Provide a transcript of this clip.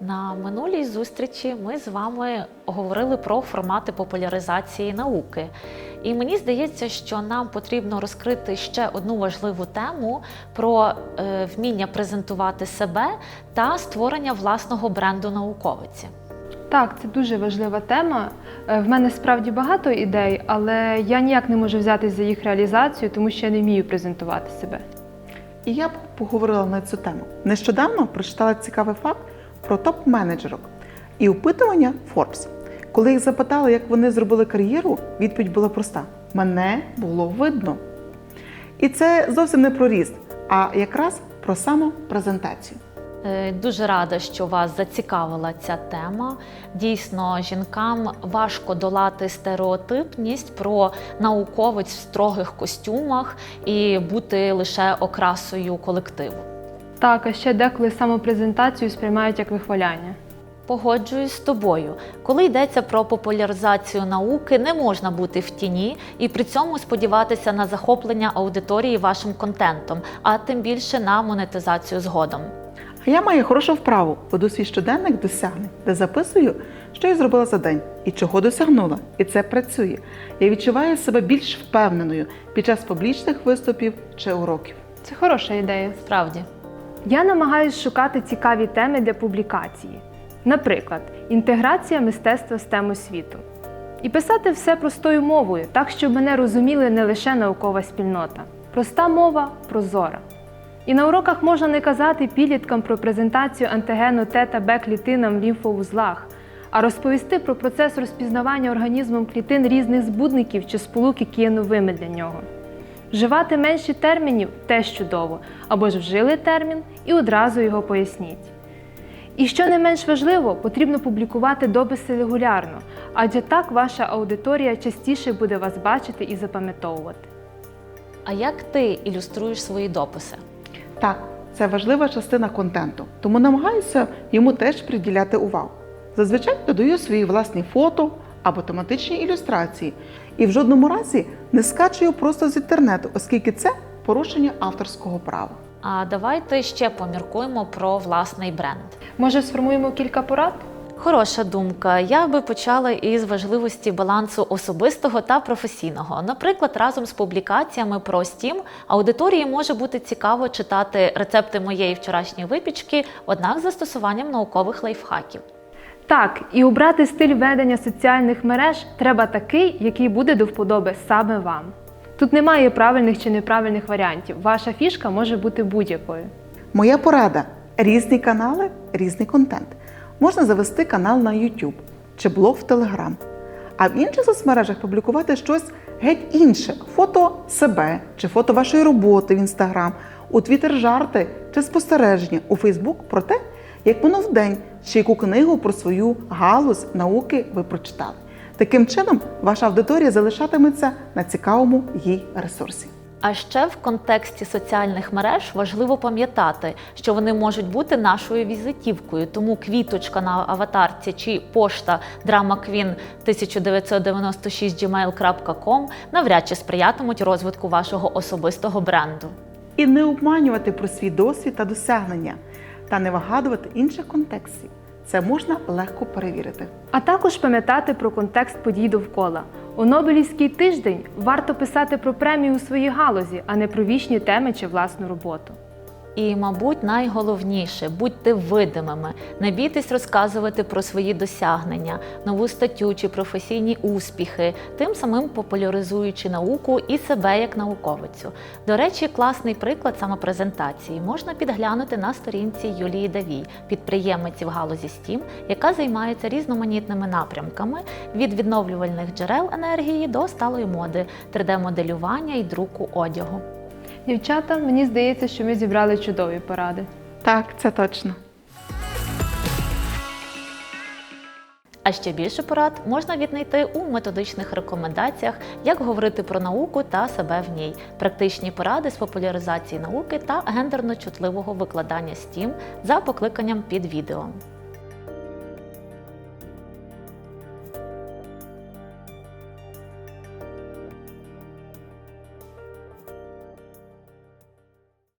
На минулій зустрічі ми з вами говорили про формати популяризації науки. І мені здається, що нам потрібно розкрити ще одну важливу тему про е, вміння презентувати себе та створення власного бренду науковиці. Так, це дуже важлива тема. Е, В мене справді багато ідей, але я ніяк не можу взятися за їх реалізацію, тому що я не вмію презентувати себе. І я б поговорила на цю тему. Нещодавно прочитала цікавий факт про топ-менеджерок і опитування Forbes. Коли їх запитали, як вони зробили кар'єру, відповідь була проста: мене було видно. І це зовсім не про ріст, а якраз про самопрезентацію. Е, Дуже рада, що вас зацікавила ця тема. Дійсно, жінкам важко долати стереотипність про науковиць в строгих костюмах і бути лише окрасою колективу. Так, а ще деколи самопрезентацію сприймають як вихваляння. Погоджуюсь з тобою. Коли йдеться про популяризацію науки, не можна бути в тіні і при цьому сподіватися на захоплення аудиторії вашим контентом, а тим більше на монетизацію згодом. А я маю хорошу вправу, веду свій щоденник досягнень, де записую, що я зробила за день і чого досягнула. І це працює. Я відчуваю себе більш впевненою під час публічних виступів чи уроків. Це хороша ідея. Справді. Я намагаюся шукати цікаві теми для публікації. Наприклад, інтеграція мистецтва з тем освіту. І писати все простою мовою, так, щоб мене розуміли не лише наукова спільнота. Проста мова прозора. І на уроках можна не казати підліткам про презентацію антигену Т та Б клітинам в лімфоузлах, а розповісти про процес розпізнавання організмом клітин різних збудників чи сполук, які є новими для нього. Вживати менше термінів теж чудово, або ж вжили термін і одразу його поясніть. І що не менш важливо, потрібно публікувати дописи регулярно, адже так ваша аудиторія частіше буде вас бачити і запам'ятовувати. А як ти ілюструєш свої дописи? Так, це важлива частина контенту, тому намагаюся йому теж приділяти увагу. Зазвичай додаю свої власні фото або тематичні ілюстрації, і в жодному разі не скачую просто з інтернету, оскільки це порушення авторського права. А давайте ще поміркуємо про власний бренд. Може, сформуємо кілька порад? Хороша думка. Я би почала із важливості балансу особистого та професійного. Наприклад, разом з публікаціями про Steam аудиторії може бути цікаво читати рецепти моєї вчорашньої випічки, однак з застосуванням наукових лайфхаків. Так, і обрати стиль ведення соціальних мереж треба такий, який буде до вподоби саме вам. Тут немає правильних чи неправильних варіантів. Ваша фішка може бути будь-якою. Моя порада: різні канали, різний контент. Можна завести канал на YouTube чи блог в Telegram, а в інших соцмережах публікувати щось геть інше: фото себе чи фото вашої роботи в Instagram, у Twitter жарти чи спостереження, у Facebook про те, як минув день, чи яку книгу про свою галузь науки ви прочитали. Таким чином, ваша аудиторія залишатиметься на цікавому їй ресурсі. А ще в контексті соціальних мереж важливо пам'ятати, що вони можуть бути нашою візитівкою. Тому квіточка на аватарці чи пошта DramaQueen 1996 gmail.com навряд чи сприятимуть розвитку вашого особистого бренду. І не обманювати про свій досвід та досягнення, та не вигадувати інших контекстів. Це можна легко перевірити. А також пам'ятати про контекст подій довкола. У Нобелівський тиждень варто писати про премію у своїй галузі, а не про вічні теми чи власну роботу. І, мабуть, найголовніше будьте видимими, не бійтесь розказувати про свої досягнення, нову статтю чи професійні успіхи, тим самим популяризуючи науку і себе як науковицю. До речі, класний приклад самопрезентації можна підглянути на сторінці Юлії Давій, підприємиці в галузі STEAM, яка займається різноманітними напрямками від відновлювальних джерел енергії до сталої моди, 3D-моделювання і друку одягу. Дівчата, мені здається, що ми зібрали чудові поради. Так, це точно. А ще більше порад можна віднайти у методичних рекомендаціях, як говорити про науку та себе в ній, практичні поради з популяризації науки та гендерно чутливого викладання STEAM за покликанням під відео.